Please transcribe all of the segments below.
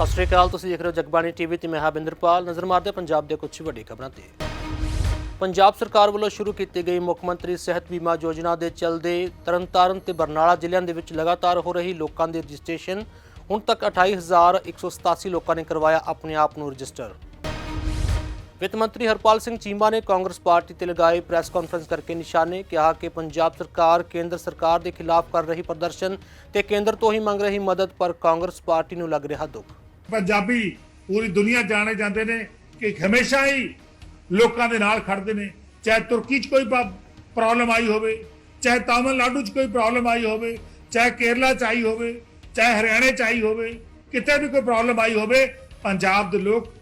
ਸਤਿ ਸ਼੍ਰੀ ਅਕਾਲ, ਤੁਸੀਂ ਦੇਖ ਰਹੇ ਹੋ ਜਗਬਾਣੀ ਟੀਵੀ ਤੇ ਮੈਂ ਹਾਂ ਨਜ਼ਰ ਮਾਰਦੇ ਪੰਜਾਬ ਦੇ ਕੁਝ ਵੱਡੀ ਖਬਰਾਂ ਤੇ। ਪੰਜਾਬ ਸਰਕਾਰ ਵੱਲੋਂ ਸ਼ੁਰੂ ਕੀਤੀ ਗਈ ਮੁੱਖ ਮੰਤਰੀ ਸਿਹਤ ਬੀਮਾ ਯੋਜਨਾ ਦੇ ਚੱਲਦੇ ਤਰਨਤਾਰਨ ਤੇ ਬਰਨਾਲਾ ਜ਼ਿਲ੍ਹਿਆਂ ਦੇ ਵਿੱਚ ਲਗਾਤਾਰ ਹੋ ਰਹੀ ਲੋਕਾਂ ਦੀ ਰਜਿਸਟ੍ਰੇਸ਼ਨ। ਹੁਣ ਤੱਕ 28187 ਲੋਕਾਂ ਨੇ ਕਰਵਾਇਆ ਆਪਣੇ ਆਪ ਨੂੰ ਰਜਿਸਟਰ। ਵਿੱਤ ਮੰਤਰੀ ਹਰਪਾਲ ਸਿੰਘ ਚੀਮਾ ਨੇ ਕਾਂਗਰਸ ਪਾਰਟੀ ਤੇ ਲਗਾਏ ਪ੍ਰੈਸ ਕਾਨਫਰੰਸ ਕਰਕੇ ਨਿਸ਼ਾਨੇ, ਕਿਹਾ ਕਿ ਪੰਜਾਬ ਸਰਕਾਰ ਕੇਂਦਰ ਸਰਕਾਰ ਦੇ ਖਿਲਾਫ ਕਰ ਰਹੀ ਪ੍ਰਦਰਸ਼ਨ ਤੇ ਕੇਂਦਰ ਤੋਂ ਹੀ ਮੰਗ ਰਹੀ ਮਦਦ, ਪਰ ਕਾਂਗਰਸ ਪਾਰਟੀ ਨੂੰ ਲੱਗ ਰਿਹਾ ਦੁੱਖ। ਪੰਜਾਬੀ ਪੂਰੀ ਦੁਨੀਆ ਜਾਣੇ ਜਾਂਦੇ ਨੇ ਕਿ ਹਮੇਸ਼ਾ ਹੀ ਲੋਕਾਂ ਦੇ ਨਾਲ ਖੜਦੇ ਨੇ। ਚਾਹੇ ਤੁਰਕੀ 'ਚ ਕੋਈ ਪ੍ਰੋਬਲਮ ਆਈ ਹੋਵੇ, ਚਾਹੇ ਤਾਮਿਲਨਾਡੂ 'ਚ ਕੋਈ ਪ੍ਰੋਬਲਮ ਆਈ ਹੋਵੇ, ਚਾਹੇ ਕੇਰਲਾ 'ਚ ਆਈ ਹੋਵੇ, ਚਾਹੇ ਹਰਿਆਣੇ 'ਚ ਆਈ ਹੋਵੇ, ਕਿਤੇ ਵੀ ਕੋਈ ਪ੍ਰੋਬਲਮ ਆਈ ਹੋਵੇ, ਪੰਜਾਬ ਦੇ ਲੋਕ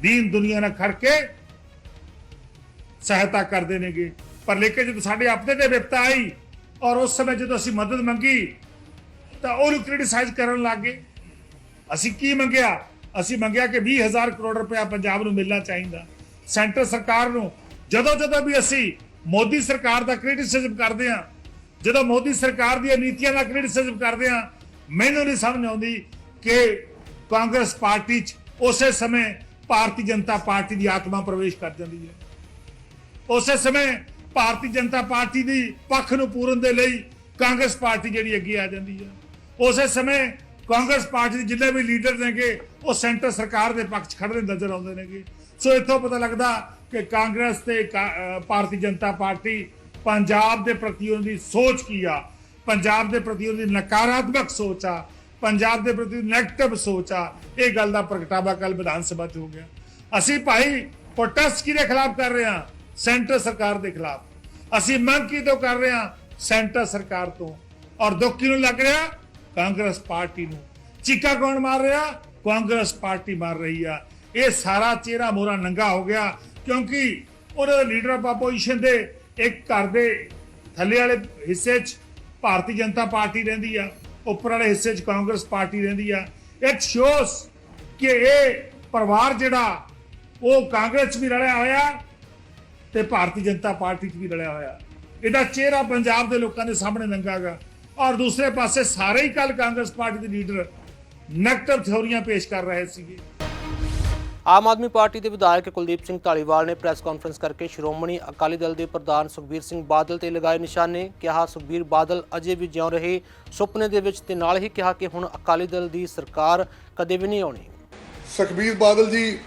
ਦੀਨ ਦੁਨੀਆ ਨਾਲ ਖੜ ਕੇ ਸਹਾਇਤਾ ਕਰਦੇ ਨੇਗੇ। ਪਰ ਲੇਕਿਨ ਜਦੋਂ ਸਾਡੇ ਆਪਣੇ ਤੇ ਵਿਪਤਾ ਆਈ ਔਰ ਉਸ ਸਮੇਂ ਜਦੋਂ ਅਸੀਂ ਮਦਦ ਮੰਗੀ ਤਾਂ ਉਹਨੂੰ ਕ੍ਰਿਟਿਸਾਈਜ਼ ਕਰਨ ਲੱਗੇ ਅਸੀਂ ਕੀ ਮੰਗਿਆ? ਅਸੀਂ ਮੰਗਿਆ ਕਿ 20000 ਕਰੋੜ ਰੁਪਇਆ ਪੰਜਾਬ ਨੂੰ ਮਿਲਣਾ ਚਾਹੀਦਾ। ਸੈਂਟਰ ਸਰਕਾਰ ਨੂੰ ਜਦੋਂ ਜਦੋਂ ਵੀ ਅਸੀਂ ਮੋਦੀ ਸਰਕਾਰ ਦਾ ਕ੍ਰਿਟਿਸਿਜ਼ਮ ਕਰਦੇ ਹਾਂ, ਜਦੋਂ ਮੋਦੀ ਸਰਕਾਰ ਦੀਆਂ ਨੀਤੀਆਂ ਦਾ ਕ੍ਰਿਟਿਸਿਜ਼ਮ ਕਰਦੇ ਹਾਂ, ਮੈਨੂੰ ਨਹੀਂ ਸਮਝ ਆਉਂਦੀ ਕਿ ਕਾਂਗਰਸ ਪਾਰਟੀ 'ਚ ਉਸੇ ਸਮੇਂ ਭਾਰਤੀ ਜਨਤਾ ਪਾਰਟੀ ਦੀ ਆਤਮਾ ਪ੍ਰਵੇਸ਼ ਕਰ ਜਾਂਦੀ ਹੈ। ਉਸੇ ਸਮੇਂ ਭਾਰਤੀ ਜਨਤਾ ਪਾਰਟੀ ਦੀ ਪੱਖ ਨੂੰ ਪੂਰਨ ਦੇ ਲਈ ਕਾਂਗਰਸ ਪਾਰਟੀ ਜਿਹੜੀ ਅੱਗੇ ਆ ਜਾਂਦੀ ਹੈ। ਉਸੇ ਸਮੇਂ ਕਾਂਗਰਸ ਪਾਰਟੀ ਦੇ ਜਿੰਨੇ ਵੀ ਲੀਡਰ ਨੇਗੇ, ਉਹ ਸੈਂਟਰ ਸਰਕਾਰ ਦੇ ਪੱਖ 'ਚ ਖੜਦੇ ਨਜ਼ਰ ਆਉਂਦੇ ਨੇਗੇ। ਸੋ ਇੱਥੋਂ ਪਤਾ ਲੱਗਦਾ ਕਿ ਕਾਂਗਰਸ ਤੇ ਕਾ- ਭਾਰਤੀ ਜਨਤਾ ਪਾਰਟੀ ਪੰਜਾਬ ਦੇ ਪ੍ਰਤੀ ਉਹਨਾਂ ਦੀ ਸੋਚ ਕੀ ਆ? ਪੰਜਾਬ ਦੇ ਪ੍ਰਤੀ ਉਹਨਾਂ ਦੀ ਨਕਾਰਾਤਮਕ ਸੋਚ ਆ? ਪੰਜਾਬ ਦੇ ਪ੍ਰਤੀ ਨੈਗੇਟਿਵ ਸੋਚ ਆ? ਇਹ ਗੱਲ ਦਾ ਪ੍ਰਗਟਾਵਾ ਕੱਲ ਵਿਧਾਨ ਸਭਾ 'ਚ ਹੋ ਗਿਆ। ਅਸੀਂ ਭਾਈ ਪ੍ਰੋਟੈਸਟ ਕਿਹਦੇ ਖਿਲਾਫ ਕਰ ਰਹੇ ਹਾਂ? ਸੈਂਟਰ ਸਰਕਾਰ ਦੇ ਖਿਲਾਫ। ਅਸੀਂ ਮੰਗ ਕਿਹਦੋਂ ਕਰ ਰਹੇ ਹਾਂ? ਸੈਂਟਰ ਸਰਕਾਰ ਤੋਂ। ਔਰ ਦੁੱਖ ਕਿਹਨੂੰ ਲੱਗ ਰਿਹਾ? ਕਾਂਗਰਸ ਪਾਰਟੀ ਨੂੰ ਚੀਕਾ ਕੌਣ ਮਾਰ ਰਿਹਾ? ਕਾਂਗਰਸ ਪਾਰਟੀ ਮਾਰ ਰਹੀ ਆ। ਇਹ ਸਾਰਾ ਚਿਹਰਾ ਮੋਰਾ ਨੰਗਾ ਹੋ ਗਿਆ ਕਿਉਂਕਿ ਉਹਨਾਂ ਦੇ ਲੀਡਰ ਆਫ ਆਪੋਜੀਸ਼ਨ ਦੇ ਇੱਕ ਘਰ ਦੇ ਥੱਲੇ ਵਾਲੇ ਹਿੱਸੇ 'ਚ ਭਾਰਤੀ ਜਨਤਾ ਪਾਰਟੀ ਰਹਿੰਦੀ ਆ, ਉੱਪਰ ਵਾਲੇ ਹਿੱਸੇ 'ਚ ਕਾਂਗਰਸ ਪਾਰਟੀ ਰਹਿੰਦੀ ਆ। ਇਟ ਸ਼ੋਸ ਕਿ ਇਹ ਪਰਿਵਾਰ ਜਿਹੜਾ ਉਹ ਕਾਂਗਰਸ 'ਚ ਵੀ ਰਲਿਆ ਹੋਇਆ ਤੇ ਭਾਰਤੀ ਜਨਤਾ ਪਾਰਟੀ 'ਚ ਵੀ ਰਲਿਆ ਹੋਇਆ। ਇਹਦਾ ਚਿਹਰਾ ਪੰਜਾਬ ਦੇ ਲੋਕਾਂ ਦੇ ਸਾਹਮਣੇ ਨੰਗਾਗਾ ਔਰ ਦੂਸਰੇ ਪਾਸੇ ਸਾਰੇ ਹੀ ਕੱਲ ਕਾਂਗਰਸ ਪਾਰਟੀ ਦੇ ਲੀਡਰ ਨੈਗੇਟਿਵ ਥਿਉਰੀਆਂ ਪੇਸ਼ ਕਰ ਰਹੇ ਸੀਗੇ। ਆਮ ਆਦਮੀ ਪਾਰਟੀ ਦੇ ਵਿਧਾਇਕ ਕੁਲਦੀਪ ਸਿੰਘ ਢਾਲੀਵਾਲ ਨੇ ਪ੍ਰੈਸ ਕਾਨਫਰੰਸ ਕਰਕੇ ਸ਼੍ਰੋਮਣੀ ਅਕਾਲੀ ਦਲ ਦੇ ਪ੍ਰਧਾਨ ਸੁਖਬੀਰ ਸਿੰਘ ਬਾਦਲ ਤੇ ਲਗਾਏ ਨਿਸ਼ਾਨੇ। ਕਿਹਾ ਸੁਖਬੀਰ ਬਾਦਲ ਅਜੇ ਵੀ ਜਿਉ ਰਹੇ ਸੁਪਨੇ ਦੇ ਵਿੱਚ ਤੇ ਨਾਲ ਹੀ ਕਿਹਾ ਕਿ ਹੁਣ ਅਕਾਲੀ ਦਲ ਦੀ ਸਰਕਾਰ ਕਦੇ ਵੀ ਨਹੀਂ ਆਉਣੀ। ਸੁਖਬੀਰ ਬਾਦਲ ਜੀ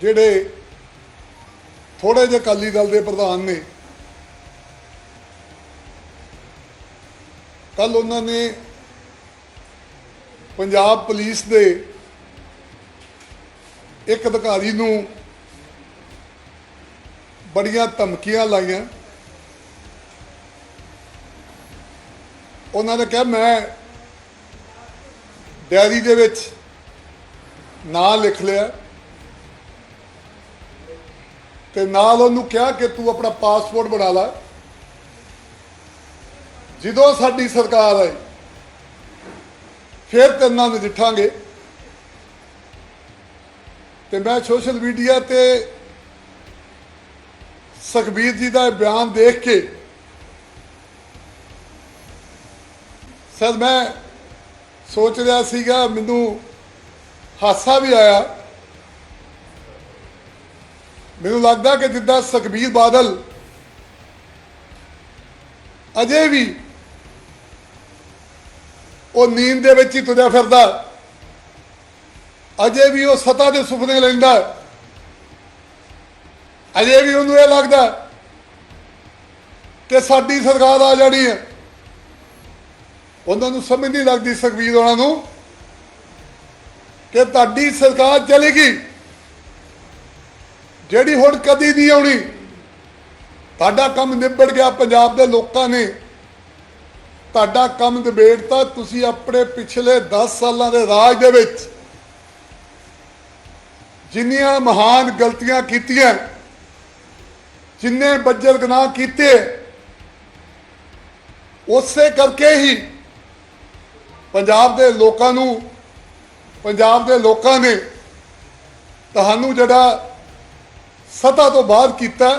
ਜਿਹੜੇ ਥੋੜੇ ਜਿਹੇ ਅਕਾਲੀ ਦਲ ਦੇ ਪ੍ਰਧਾਨ ਨੇ ਕੱਲ ਉਹਨਾਂ ਨੇ ਪੰਜਾਬ ਪੁਲਿਸ ਦੇ ਇੱਕ ਅਧਿਕਾਰੀ ਨੂੰ ਬੜੀਆਂ ਧਮਕੀਆਂ ਲਾਈਆਂ। ਉਹਨਾਂ ਨੇ ਕਿਹਾ, ਮੈਂ ਡੈਰੀ ਦੇ ਵਿੱਚ ਨਾਂ ਲਿਖ ਲਿਆ ਤੇ ਨਾਲ ਉਹਨੂੰ ਕਿਹਾ ਕਿ ਤੂੰ ਆਪਣਾ ਪਾਸਪੋਰਟ ਬਣਾ ਲੈ। ਜਦੋਂ ਸਾਡੀ ਸਰਕਾਰ ਆਈ, ਫਿਰ ਤਿੰਨਾਂ ਨਾਲ ਨਜਿੱਠਾਂਗੇ ਤੇ ਮੈਂ ਸੋਸ਼ਲ ਮੀਡੀਆ ਤੇ ਸੁਖਬੀਰ ਜੀ ਦਾ ਇਹ ਬਿਆਨ ਦੇਖ ਕੇ ਸਰ ਮੈਂ ਸੋਚ ਰਿਹਾ ਸੀਗਾ, ਮੈਨੂੰ ਹਾਸਾ ਵੀ ਆਇਆ। ਮੈਨੂੰ ਲੱਗਦਾ ਕਿ ਜਿੱਦਾਂ ਸੁਖਬੀਰ ਬਾਦਲ ਅਜੇ ਵੀ ਉਹ ਨੀਂਦ ਦੇ ਵਿੱਚ ਹੀ ਤੁਰਿਆ ਫਿਰਦਾ। ਅਜੇ ਵੀ ਉਹ ਸਤਾ ਦੇ ਸੁਪਨੇ ਲੈਂਦਾ। ਅਜੇ ਵੀ ਉਹਨੂੰ ਇਹ ਲੱਗਦਾ ਕਿ ਸਾਡੀ ਸਰਕਾਰ ਆ ਜਾਣੀ ਹੈ। ਉਹਨਾਂ ਨੂੰ ਸਮਝ ਨਹੀਂ ਲੱਗਦੀ ਸੁਖਬੀਰ ਉਹਨਾਂ ਨੂੰ ਕਿ ਤੁਹਾਡੀ ਸਰਕਾਰ ਚਲੇਗੀ ਜਿਹੜੀ ਹੁਣ ਕਦੀ ਨਹੀਂ ਆਉਣੀ, ਤੁਹਾਡਾ ਕੰਮ ਨਿਬੜ ਗਿਆ ਪੰਜਾਬ ਦੇ ਲੋਕਾਂ ਨੇ। ਤੁਹਾਡਾ ਕੰਮ ਨਿਬੇੜਤਾ ਤੁਸੀਂ ਆਪਣੇ ਪਿਛਲੇ 10 ਸਾਲਾਂ ਦੇ ਰਾਜ ਦੇ ਵਿੱਚ ਜਿੰਨੀਆਂ ਮਹਾਨ ਗਲਤੀਆਂ ਕੀਤੀਆਂ, ਜਿੰਨੇ ਬੱਜਰ ਗੁਨਾਹ ਕੀਤੇ, ਉਸੇ ਕਰਕੇ ਹੀ ਪੰਜਾਬ ਦੇ ਲੋਕਾਂ ਨੂੰ, ਪੰਜਾਬ ਦੇ ਲੋਕਾਂ ਨੇ ਤੁਹਾਨੂੰ ਜਿਹੜਾ ਸਤਾ ਤੋਂ ਬਾਹਰ ਕੀਤਾ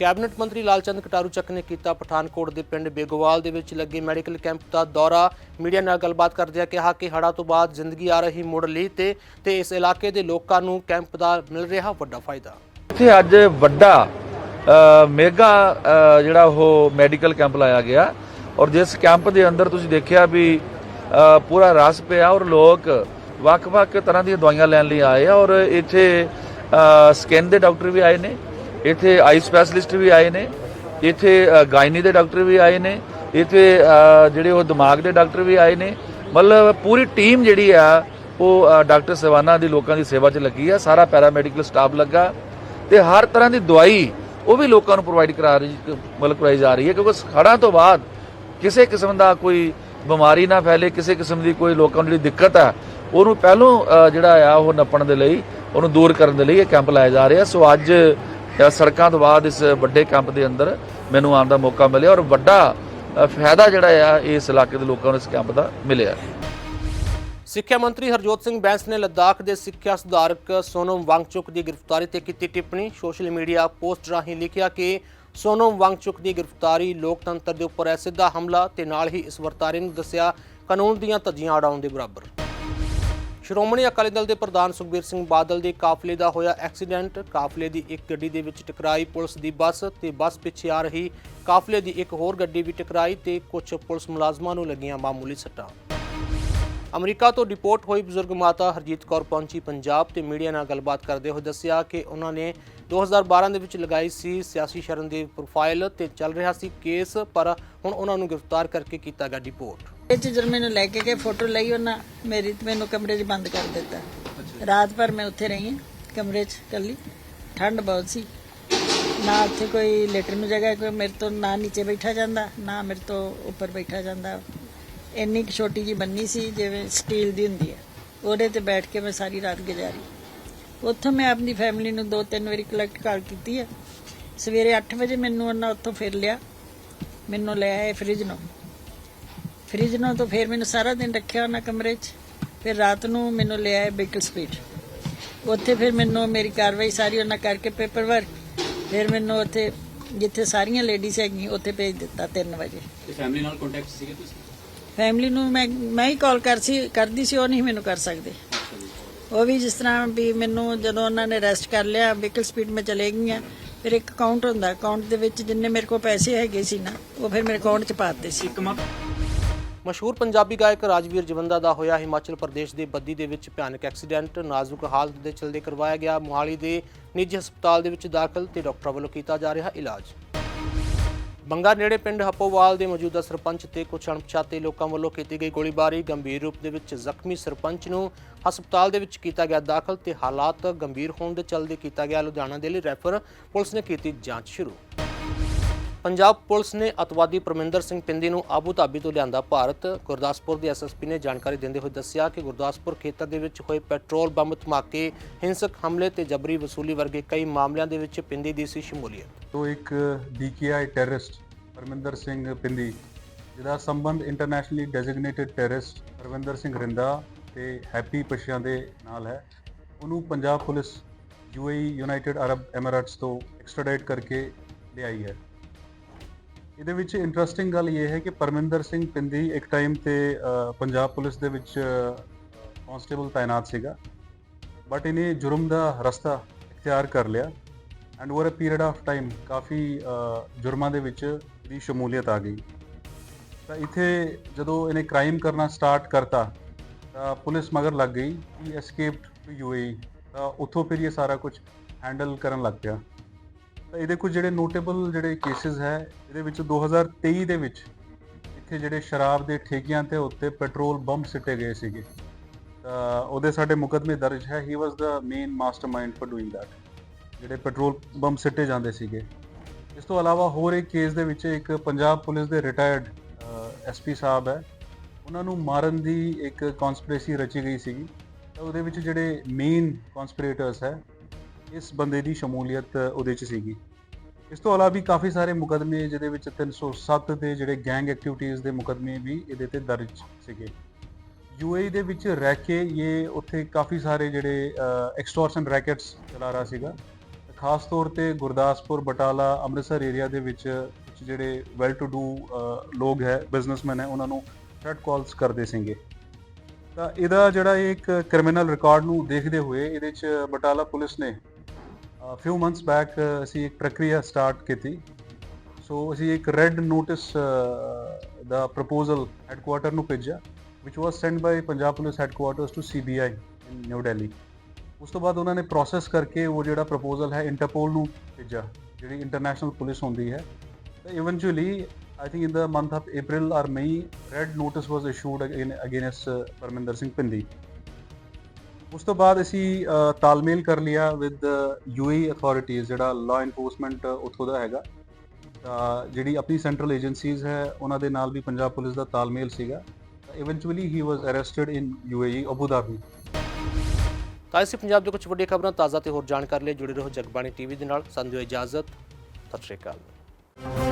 ਕੈਬਨਿਟ ਮੰਤਰੀ ਲਾਲਚੰਦ ਕਟਾਰੂ ਚੱਕ ਨੇ ਕੀਤਾ ਪਠਾਨਕੋਟ ਦੇ ਪਿੰਡ ਬੇਗੋਵਾਲ ਦੇ ਵਿੱਚ ਲੱਗੇ ਮੈਡੀਕਲ ਕੈਂਪ ਦਾ ਦੌਰਾ। ਮੀਡੀਆ ਨਾਲ ਗੱਲਬਾਤ ਕਰਦਿਆਂ ਕਿਹਾ ਕਿ ਹੜ੍ਹਾਂ ਤੋਂ ਬਾਅਦ ਜ਼ਿੰਦਗੀ ਆ ਰਹੀ ਮੁੜ ਲਈ ਤੇ ਤੇ ਇਸ ਇਲਾਕੇ ਦੇ ਲੋਕਾਂ ਨੂੰ ਕੈਂਪ ਦਾ ਮਿਲ ਰਿਹਾ ਵੱਡਾ ਫਾਇਦਾ। ਇੱਥੇ ਅੱਜ ਵੱਡਾ ਮੇਗਾ ਜਿਹੜਾ ਉਹ ਮੈਡੀਕਲ ਕੈਂਪ ਲਾਇਆ ਗਿਆ। ਔਰ ਜਿਸ ਕੈਂਪ ਦੇ ਅੰਦਰ ਤੁਸੀਂ ਦੇਖਿਆ ਵੀ ਪੂਰਾ ਰਸ ਪਿਆ ਔਰ ਲੋਕ ਵੱਖ-ਵੱਖ ਤਰ੍ਹਾਂ ਦੀਆਂ ਦਵਾਈਆਂ ਲੈਣ ਲਈ ਆਏ ਆ ਔਰ ਇੱਥੇ ਸਕਿਨ ਦੇ ਡਾਕਟਰ ਵੀ ਆਏ ਨੇ। ਇੱਥੇ ਆਈ ਸਪੈਸ਼ਲਿਸਟ ਵੀ ਆਏ ਨੇ, ਇੱਥੇ ਗਾਇਨੀ ਦੇ ਡਾਕਟਰ ਵੀ ਆਏ ਨੇ, ਇੱਥੇ ਜਿਹੜੇ ਉਹ ਦਿਮਾਗ ਦੇ ਡਾਕਟਰ ਵੀ ਆਏ ਨੇ, ਮਤਲਬ ਪੂਰੀ ਟੀਮ ਜਿਹੜੀ ਆ, ਉਹ ਡਾਕਟਰ ਸਵਾਨਾ ਦੀ ਲੋਕਾਂ ਦੀ ਸੇਵਾ 'ਚ ਲੱਗੀ ਆ, ਸਾਰਾ ਪੈਰਾਮੈਡੀਕਲ ਸਟਾਫ ਲੱਗਾ, ਤੇ ਹਰ ਤਰ੍ਹਾਂ ਦੀ ਦਵਾਈ ਉਹ ਵੀ ਲੋਕਾਂ ਨੂੰ ਪ੍ਰੋਵਾਈਡ ਕਰਾ ਰਹੀ, ਮਤਲਬ ਕਰਾਈ ਜਾ ਰਹੀ ਹੈ, ਕਿਉਂਕਿ ਹੜ੍ਹਾਂ ਤੋਂ ਬਾਅਦ ਕਿਸੇ ਕਿਸਮ ਦਾ ਕੋਈ ਬਿਮਾਰੀ ਨਾ ਫੈਲੇ, ਕਿਸੇ ਕਿਸਮ ਦੀ ਕੋਈ ਲੋਕਾਂ ਨੂੰ ਜਿਹੜੀ ਦਿੱਕਤ ਆ, ਉਹਨੂੰ ਪਹਿਲੋਂ ਜਿਹੜਾ ਆ ਉਹ ਨੱਪਣ ਦੇ ਲਈ, ਉਹਨੂੰ ਦੂਰ ਕਰਨ ਦੇ ਲਈ ਇਹ ਕੈਂਪ ਲਾਇਆ ਜਾ ਰਿਹਾ। ਸੋ ਅੱਜ ਅ, ਸੜਕਾਂ ਤੋਂ ਬਾਅਦ ਇਸ ਵੱਡੇ ਕੈਂਪ ਦੇ ਅੰਦਰ ਮੈਨੂੰ ਆਉਣ ਦਾ ਮੌਕਾ ਮਿਲਿਆ ਔਰ ਵੱਡਾ ਫਾਇਦਾ ਜਿਹੜਾ ਆ ਇਸ ਇਲਾਕੇ ਦੇ ਲੋਕਾਂ ਨੂੰ ਇਸ ਕੈਂਪ ਦਾ ਮਿਲਿਆ। ਸਿੱਖਿਆ ਮੰਤਰੀ ਹਰਜੋਤ ਸਿੰਘ ਬੈਂਸ ਨੇ ਲੱਦਾਖ ਦੇ ਸਿੱਖਿਆ ਸੁਧਾਰਕ ਸੋਨਮ ਵਾਂਗਚੁਕ ਦੀ ਗ੍ਰਿਫਤਾਰੀ ਤੇ ਕੀਤੀ ਟਿੱਪਣੀ। ਸੋਸ਼ਲ ਮੀਡੀਆ ਪੋਸਟ ਰਾਹੀਂ ਲਿਖਿਆ ਕਿ ਸੋਨਮ ਵਾਂਗਚੁਕ ਦੀ ਗ੍ਰਿਫਤਾਰੀ ਲੋਕਤੰਤਰ ਦੇ ਉੱਪਰ ਹੈ ਸਿੱਧਾ ਹਮਲਾ ਤੇ ਨਾਲ ਹੀ ਇਸ ਵਰਤਾਰੇ ਨੂੰ ਦੱਸਿਆ ਕਾਨੂੰਨ ਦੀਆਂ ਧੱਜੀਆਂ ਉਡਾਉਣ ਦੇ ਬਰਾਬਰ। ਸ਼੍ਰੋਮਣੀ ਅਕਾਲੀ ਦਲ ਦੇ ਪ੍ਰਧਾਨ ਸੁਖਬੀਰ ਸਿੰਘ ਬਾਦਲ ਦੇ ਕਾਫਲੇ ਦਾ ਹੋਇਆ ਐਕਸੀਡੈਂਟ। ਕਾਫਲੇ ਦੀ ਇੱਕ ਗੱਡੀ ਦੇ ਵਿੱਚ ਟਕਰਾਈ ਪੁਲਿਸ ਦੀ ਬੱਸ ਤੇ ਬੱਸ ਪਿੱਛੇ ਆ ਰਹੀ। ਕਾਫਲੇ ਦੀ ਇੱਕ ਹੋਰ ਗੱਡੀ ਵੀ ਟਕਰਾਈ ਤੇ ਕੁਝ ਪੁਲਿਸ ਮੁਲਾਜ਼ਮਾਂ ਨੂੰ ਲੱਗੀਆਂ ਮਾਮੂਲੀ ਸੱਟਾਂ। ਅਮਰੀਕਾ ਤੋਂ ਡਿਪੋਰਟ ਹੋਈ ਬਜ਼ੁਰਗ ਮਾਤਾ ਹਰਜੀਤ ਕੌਰ ਪਹੁੰਚੀ ਪੰਜਾਬ ਤੇ ਮੀਡੀਆ ਨਾਲ ਗੱਲਬਾਤ ਕਰਦੇ ਹੋਏ ਦੱਸਿਆ ਕਿ ਉਹਨਾਂ ਨੇ 2012 ਦੇ ਵਿੱਚ ਲਗਾਈ ਸੀ ਸਿਆਸੀ ਸ਼ਰਨ ਦੇ ਪ੍ਰੋਫਾਈਲ ਤੇ ਚੱਲ ਰਿਹਾ ਸੀ ਕੇਸ, ਪਰ ਹੁਣ ਉਹਨਾਂ ਨੂੰ ਗ੍ਰਿਫਤਾਰ ਕਰਕੇ ਕੀਤਾ ਗਿਆ ਡਿਪੋਰਟ। ਇਹ ਚ ਜਦ ਮੈਨੂੰ ਲੈ ਕੇ ਗਏ ਫੋਟੋ ਲਈ ਉਹਨਾਂ ਮੇਰੀ ਤੇ ਮੈਨੂੰ ਕਮਰੇ 'ਚ ਬੰਦ ਕਰ ਦਿੱਤਾ। ਰਾਤ ਭਰ ਮੈਂ ਉੱਥੇ ਰਹੀ ਹਾਂ ਕਮਰੇ 'ਚ ਇਕੱਲੀ। ਠੰਡ ਬਹੁਤ ਸੀ। ਨਾ ਉੱਥੇ ਕੋਈ ਲੇਟਰ ਨੂੰ ਜਗ੍ਹਾ ਕੋਈ ਮੇਰੇ ਤੋਂ ਨਾ ਨੀਚੇ ਬੈਠਾ ਜਾਂਦਾ ਨਾ ਮੇਰੇ ਤੋਂ ਉੱਪਰ ਬੈਠਾ ਜਾਂਦਾ। ਇੰਨੀ ਕੁ ਛੋਟੀ ਜੀ ਬੰਨੀ ਸੀ ਜਿਵੇਂ ਸਟੀਲ ਦੀ ਹੁੰਦੀ ਹੈ। ਉਹਦੇ ਤੇ ਬੈਠ ਕੇ ਮੈਂ ਸਾਰੀ ਰਾਤ ਗੁਜ਼ਾਰੀ। ਉੱਥੋਂ ਮੈਂ ਆਪਣੀ ਫੈਮਿਲੀ ਨੂੰ ਦੋ ਤਿੰਨ ਵਾਰੀ ਕਲੈਕਟ ਕਾਲ ਕੀਤੀ ਹੈ। ਸਵੇਰੇ 8 ਵਜੇ ਮੈਨੂੰ ਉਹਨਾਂ ਉੱਥੋਂ ਫਿਰ ਲਿਆ। ਮੈਨੂੰ ਲੈ ਆਏ ਫ੍ਰਿਜ ਨੂੰ। ਫ੍ਰਿਜ ਨੂੰ ਤਾਂ ਫਿਰ ਮੈਨੂੰ ਸਾਰਾ ਦਿਨ ਰੱਖਿਆ ਉਹਨਾਂ ਕਮਰੇ 'ਚ। ਫਿਰ ਰਾਤ ਨੂੰ ਮੈਨੂੰ ਲੈ ਆਏ ਬਿਕਲ ਸਪੀਡ ਉੱਥੇ ਫਿਰ ਮੈਨੂੰ ਮੇਰੀ ਕਾਰਵਾਈ ਸਾਰੀ ਉਹਨਾਂ ਕਰਕੇ ਪੇਪਰ ਵਰਕ ਫਿਰ ਮੈਨੂੰ ਉੱਥੇ ਜਿੱਥੇ ਸਾਰੀਆਂ ਲੇਡੀਜ਼ ਹੈਗੀਆਂ ਉੱਥੇ ਭੇਜ ਦਿੱਤਾ 3 ਵਜੇ। ਤੇ ਫੈਮਿਲੀ ਨਾਲ ਕੰਟੈਕਟ ਸੀਗੇ ਤੁਸੀਂ? ਫੈਮਿਲੀ ਨੂੰ ਮੈਂ ਮੈਂ ਹੀ ਕਾਲ ਕਰ ਸੀ ਕਰਦੀ ਸੀ ਉਹ ਨਹੀਂ ਮੈਨੂੰ ਕਰ ਸਕਦੇ। ਉਹ ਵੀ ਜਿਸ ਤਰ੍ਹਾਂ ਵੀ ਮੈਨੂੰ ਜਦੋਂ ਉਹਨਾਂ ਨੇ ਅਰੈਸਟ ਕਰ ਲਿਆ ਵਹੀਕਲ ਸਪੀਡ ਮੈਂ ਚਲੇ ਗਈਆਂ। ਫਿਰ ਇੱਕ ਅਕਾਊਂਟ ਹੁੰਦਾ ਅਕਾਊਂਟ ਦੇ ਵਿੱਚ ਜਿੰਨੇ ਮੇਰੇ ਕੋਲ ਪੈਸੇ ਹੈਗੇ ਸੀ ਨਾ ਉਹ ਫਿਰ ਮੇਰੇ ਅਕਾਊਂਟ 'ਚ ਪਾ ਦਿੱਤੇ ਸੀ। ਇੱਕ ਮਤ ਮਸ਼ਹੂਰ ਪੰਜਾਬੀ ਗਾਇਕ ਰਾਜਵੀਰ ਜਵੰਦਾ ਦਾ ਹੋਇਆ ਹਿਮਾਚਲ ਪ੍ਰਦੇਸ਼ ਦੇ ਬੱਦੀ ਦੇ ਵਿੱਚ ਭਿਆਨਕ ਐਕਸੀਡੈਂਟ। ਨਾਜ਼ੁਕ ਹਾਲਤ ਦੇ ਚਲਦੇ ਕਰਵਾਇਆ ਗਿਆ। ਮੋਹਾਲੀ ਦੇ ਨਿੱਜੀ ਹਸਪਤਾਲ ਦੇ ਵਿੱਚ ਦਾਖਲ ਤੇ ਡਾਕਟਰਾਂ ਵੱਲੋਂ ਕੀਤਾ ਜਾ ਰਿਹਾ ਇਲਾਜ। ਬੰਗਾ ਨੇੜੇ ਪਿੰਡ ਹੱਪੋਵਾਲ ਦੇ ਮੌਜੂਦਾ ਸਰਪੰਚ ਤੇ ਕੁਝ ਅਣਪਛਾਤੇ ਲੋਕਾਂ ਵੱਲੋਂ ਕੀਤੀ ਗਈ ਗੋਲੀਬਾਰੀ ਗੰਭੀਰ ਰੂਪ ਦੇ ਵਿੱਚ ਜ਼ਖਮੀ ਸਰਪੰਚ ਨੂੰ ਹਸਪਤਾਲ ਦੇ ਵਿੱਚ ਕੀਤਾ ਗਿਆ ਦਾਖਲ ਤੇ ਹਾਲਾਤ ਗੰਭੀਰ ਹੋਣ ਦੇ ਚਲਦੇ ਕੀਤਾ ਗਿਆ। ਲੁਧਿਆਣਾ ਦੇ ਲਈ ਰੈਫਰ ਪੁਲਿਸ ਨੇ ਕੀਤੀ ਜਾਂਚ ਸ਼ੁਰੂ। ਪੰਜਾਬ ਪੁਲਿਸ ਨੇ ਅਤਵਾਦੀ ਪਰਮਿੰਦਰ ਸਿੰਘ ਪਿੰਦੀ ਨੂੰ ਆਬੂ ਧਾਬੀ ਤੋਂ ਲਿਆਂਦਾ ਭਾਰਤ। ਗੁਰਦਾਸਪੁਰ ਦੇ ਐਸਐਸਪੀ ਨੇ ਜਾਣਕਾਰੀ ਦਿੰਦੇ ਹੋਏ ਦੱਸਿਆ ਕਿ ਗੁਰਦਾਸਪੁਰ ਖੇਤਰ ਦੇ ਵਿੱਚ ਹੋਏ ਪੈਟਰੋਲ ਬੰਬ ਧਮਾਕੇ, ਹਿੰਸਕ ਹਮਲੇ ਤੇ ਜਬਰੀ ਵਸੂਲੀ ਵਰਗੇ ਕਈ ਮਾਮਲਿਆਂ ਦੇ ਵਿੱਚ ਪਿੰਦੀ ਦੀ ਸੀ ਸ਼ਮੂਲੀਅਤ। ਤੋਂ ਇੱਕ ਡੀਕੇਆਈ ਟੈਰਰਿਸਟ ਪਰਮਿੰਦਰ ਸਿੰਘ ਪਿੰਦੀ, ਜਿਹਦਾ ਸੰਬੰਧ internationally designated terrorist Parvinder Singh Rinda ਤੇ ਹੈਪੀ ਪਸ਼ਿਆਂ ਦੇ ਨਾਲ ਹੈ, ਉਹਨੂੰ Punjab police UAE United Arab Emirates ਤੋਂ ਐਕਸਟ੍ਰੈਡਿਟ ਕਰਕੇ ਲਿਆਈ ਹੈ। ਇਹਦੇ ਵਿੱਚ ਇੰਟਰਸਟਿੰਗ ਗੱਲ ਇਹ ਹੈ ਕਿ ਪਰਮਿੰਦਰ ਸਿੰਘ ਪਿੰਦੀ ਇੱਕ ਟਾਈਮ ਤੇ ਪੰਜਾਬ ਪੁਲਿਸ ਦੇ ਵਿੱਚ ਕਨਸਟੇਬਲ ਤਾਇਨਾਤ ਸੀਗਾ। ਬਟ ਇਹਨੇ ਜੁਰਮ ਦਾ ਰਸਤਾ ਇਖਤਿਆਰ ਕਰ ਲਿਆ and over a period of time ਕਾਫੀ ਜੁਰਮਾਂ ਦੇ ਵਿੱਚ ਦੀ ਸ਼ਮੂਲੀਅਤ ਆ ਗਈ। ਤਾਂ ਇੱਥੇ ਜਦੋਂ ਇਹਨੇ ਕ੍ਰਾਈਮ ਕਰਨਾ ਸਟਾਰਟ ਕਰਤਾ, ਤਾਂ ਪੁਲਿਸ ਮਗਰ ਲੱਗ ਗਈ ਹੀ ਐਸਕੇਪਡ ਟੂ ਯੂਏਈ ਤਾਂ ਉੱਥੋਂ ਫਿਰ ਇਹ ਸਾਰਾ ਕੁਝ ਹੈਂਡਲ ਕਰਨ ਲੱਗ ਪਿਆ। ਇਹਦੇ ਕੁਝ ਜਿਹੜੇ ਨੋਟੇਬਲ ਜਿਹੜੇ ਕੇਸਿਸ ਹੈ, ਇਹਦੇ ਵਿੱਚ 2023 ਦੇ ਵਿੱਚ ਇੱਥੇ ਜਿਹੜੇ ਸ਼ਰਾਬ ਦੇ ਠੇਕਿਆਂ ਤੇ ਉੱਤੇ ਪੈਟਰੋਲ ਬੰਬ ਸਿੱਟੇ ਗਏ ਸੀਗੇ। ਤਾਂ ਉਹਦੇ ਸਾਡੇ ਮੁਕਦਮੇ ਦਰਜ ਹੈ he was the main mastermind for doing that ਜਿਹੜੇ ਪੈਟਰੋਲ ਬੰਬ ਸਿੱਟੇ ਜਾਂਦੇ ਸੀਗੇ। ਇਸ ਤੋਂ ਇਲਾਵਾ ਹੋਰ ਇੱਕ ਕੇਸ ਦੇ ਵਿੱਚ ਇੱਕ ਪੰਜਾਬ ਪੁਲਿਸ ਦੇ ਰਿਟਾਇਰਡ ਐਸਪੀ ਸਾਹਿਬ ਹੈ, ਉਹਨਾਂ ਨੂੰ ਮਾਰਨ ਦੀ ਇੱਕ ਕਨਸਪੀਰੇਸੀ ਰਚੀ ਗਈ ਸੀਗੀ। ਤਾਂ ਉਹਦੇ ਵਿੱਚ ਜਿਹੜੇ ਮੇਨ ਕਨਸਪੀਰੇਟਰਸ ਹੈ ਇਸ ਬੰਦੇ ਦੀ ਸ਼ਮੂਲੀਅਤ ਉਹਦੇ 'ਚ ਸੀਗੀ। ਇਸ ਤੋਂ ਇਲਾਵਾ ਵੀ ਕਾਫੀ ਸਾਰੇ ਮੁਕਦਮੇ ਜਿਹਦੇ ਵਿੱਚ 307 ਦੇ ਜਿਹੜੇ ਗੈਂਗ ਐਕਟੀਵਿਟੀਜ਼ ਦੇ ਮੁਕਦਮੇ ਵੀ ਇਹਦੇ ਤੇ ਦਰਜ ਸੀਗੇ। ਯੂਏਈ ਦੇ ਵਿੱਚ ਰਹਿ ਕੇ ਇਹ ਉੱਥੇ ਕਾਫੀ ਸਾਰੇ ਜਿਹੜੇ ਐਕਸਟੋਰਸ਼ਨ ਰੈਕੇਟਸ ਚਲਾ ਰਿਹਾ ਸੀਗਾ। ਖਾਸ ਤੌਰ ਤੇ ਗੁਰਦਾਸਪੁਰ, ਬਟਾਲਾ, ਅੰਮ੍ਰਿਤਸਰ ਏਰੀਆ ਦੇ ਵਿੱਚ ਜਿਹੜੇ ਵੈਲ ਟੂ ਡੂ ਲੋਕ ਹੈ ਬਿਜ਼ਨਸਮੈਨ ਹੈ, ਉਹਨਾਂ ਨੂੰ ਥ੍ਰੈਟ ਕਾਲਸ ਕਰਦੇ ਸੀਗੇ। ਤਾਂ ਇਹਦਾ ਜਿਹੜਾ ਇਹ ਇੱਕ ਕ੍ਰਿਮੀਨਲ ਰਿਕਾਰਡ ਨੂੰ ਦੇਖਦੇ ਹੋਏ ਇਹਦੇ ਚ ਬਟਾਲਾ ਪੁਲਿਸ ਨੇ ਫਿਊ ਮੰਥਸ ਬੈਕ ਅਸੀਂ ਇੱਕ ਪ੍ਰਕਿਰਿਆ ਸਟਾਰਟ ਕੀਤੀ। ਸੋ ਅਸੀਂ ਇੱਕ ਰੈੱਡ ਨੋਟਿਸ ਦਾ ਪ੍ਰਪੋਜ਼ਲ ਹੈੱਡਕੁਆਟਰ ਨੂੰ ਭੇਜਿਆ, which was sent by Punjab police headquarters to CBI in New Delhi ਉਸ ਤੋਂ ਬਾਅਦ ਉਹਨਾਂ ਨੇ ਪ੍ਰੋਸੈਸ ਕਰਕੇ ਉਹ ਜਿਹੜਾ ਪ੍ਰਪੋਜ਼ਲ ਹੈ ਇੰਟਰਪੋਲ ਨੂੰ ਭੇਜਿਆ, ਜਿਹੜੀ ਇੰਟਰਨੈਸ਼ਨਲ ਪੁਲਿਸ ਹੁੰਦੀ ਹੈ। ਤਾਂ eventually I think in the month of April or May red notice was issued against Parminder Singh Pindi ਉਸ ਤੋਂ ਬਾਅਦ ਅਸੀਂ ਤਾਲਮੇਲ ਕਰ ਲਿਆ ਵਿਦ ਯੂਏਈ ਅਥਾਰਟੀਜ਼ ਜਿਹੜਾ ਲਾ ਇਨਫੋਰਸਮੈਂਟ ਉੱਥੋਂ ਦਾ ਹੈਗਾ। ਜਿਹੜੀ ਆਪਣੀ ਸੈਂਟਰਲ ਏਜੰਸੀਜ਼ ਹੈ, ਉਹਨਾਂ ਦੇ ਨਾਲ ਵੀ ਪੰਜਾਬ ਪੁਲਿਸ ਦਾ ਤਾਲਮੇਲ ਸੀਗਾ। Eventually he was arrested in UAE Abu Dhabi ਤਾਂ ਇਸੇ ਪੰਜਾਬ ਦੇ ਕੁਝ ਵੱਡੀਆਂ ਖਬਰਾਂ ਤਾਜ਼ਾ ਤੇ ਹੋਰ ਜਾਣਕਾਰੀ ਲਈ ਜੁੜੇ ਰਹੋ ਜਗਬਾਣੀ ਟੀਵੀ ਦੇ ਨਾਲ। ਸਾਨੂੰ ਦਿਓ ਇਜਾਜ਼ਤ। ਸਤਿ ਸ਼੍ਰੀ ਅਕਾਲ।